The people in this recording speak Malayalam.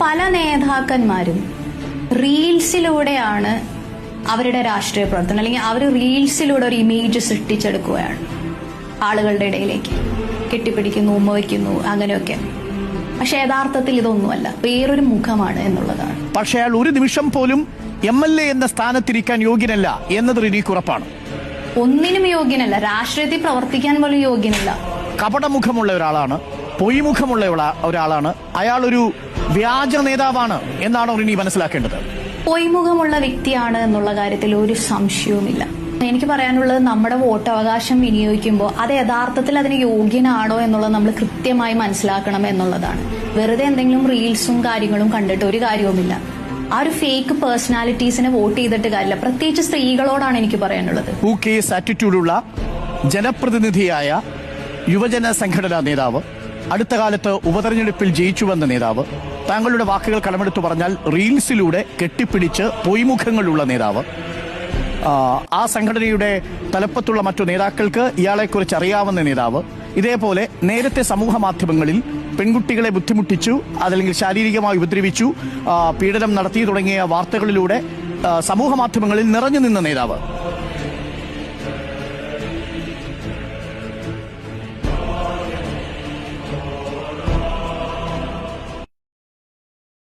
പല നേതാക്കന്മാരും റീൽസിലൂടെയാണ് അവരുടെ രാഷ്ട്രീയ പ്രവർത്തനം. അല്ലെങ്കിൽ അവർ റീൽസിലൂടെ ഒരു ഇമേജ് സൃഷ്ടിച്ചെടുക്കുകയാണ് ആളുകളുടെ ഇടയിലേക്ക്. കെട്ടിപ്പിടിക്കുന്നു ഉമ്മ വയ്ക്കുന്നു അങ്ങനെയൊക്കെ. പക്ഷെ യഥാർത്ഥത്തിൽ ഇതൊന്നുമല്ല. വേറൊരു മുഖമാണ് എന്നുള്ളതാണ്. പക്ഷേ അയാൾ ഒരു നിമിഷം പോലും എം എൽ എ എന്ന സ്ഥാനത്തിരിക്കാൻ യോഗ്യനല്ല എന്നത് റിനിക്ക് ഉറപ്പാണ് ഒന്നിനും യോഗ്യനല്ല. രാഷ്ട്രീയത്തിൽ പ്രവർത്തിക്കാൻ പോലും യോഗ്യനല്ല. കപടമുഖമുള്ള ഒരാളാണ്. പൊയ്മുഖമുള്ള ഒരാ- ഒരാളാണ്. അയാൾ ഒരു വ്യാജ നേതാവാണ് എന്നാണോ ഇനി മനസ്സിലാക്കേണ്ടത്. പൊയ്മുഖമുള്ള വ്യക്തിയാണ് എന്നുള്ള കാര്യത്തിൽ ഒരു സംശയവുമില്ല. എനിക്ക് പറയാനുള്ളത് നമ്മുടെ വോട്ടവകാശം വിനിയോഗിക്കുമ്പോൾ അത് യഥാർത്ഥത്തിൽ അതിന് യോഗ്യനാണോ എന്നുള്ളത് നമ്മൾ കൃത്യമായി മനസ്സിലാക്കണം എന്നുള്ളതാണ്. വെറുതെ എന്തെങ്കിലും റീൽസും കാര്യങ്ങളും കണ്ടിട്ട് ഒരു കാര്യവുമില്ല. ആ ഒരു ഫേക്ക് പേഴ്സണാലിറ്റീസിനെ വോട്ട് ചെയ്തിട്ട് കാര്യമില്ല. പ്രത്യേകിച്ച് സ്ത്രീകളോടാണ് എനിക്ക് പറയാനുള്ളത്. ആറ്റിറ്റ്യൂഡുള്ള ജനപ്രതിനിധിയായ യുവജന സംഘടനാ നേതാവ് അടുത്ത കാലത്ത് ഉപതെരഞ്ഞെടുപ്പിൽ ജയിച്ചുവെന്ന നേതാവ്. താങ്കളുടെ വാക്കുകൾ കടമെടുത്തു പറഞ്ഞാൽ റീൽസിലൂടെ കെട്ടിപ്പിടിച്ച് പൊയ്മുഖങ്ങളുള്ള നേതാവ്. ആ, സംഘടനയുടെ തലപ്പത്തുള്ള മറ്റു നേതാക്കൾക്ക് ഇയാളെക്കുറിച്ച് അറിയാവുന്ന നേതാവ്. ഇതേപോലെ നേരത്തെ സമൂഹ മാധ്യമങ്ങളിൽ പെൺകുട്ടികളെ ബുദ്ധിമുട്ടിച്ചു അതല്ലെങ്കിൽ ശാരീരികമായി ഉപദ്രവിച്ചു പീഡനം നടത്തി തുടങ്ങിയ വാർത്തകളിലൂടെ സമൂഹ മാധ്യമങ്ങളിൽ നിറഞ്ഞു നിന്ന നേതാവ്.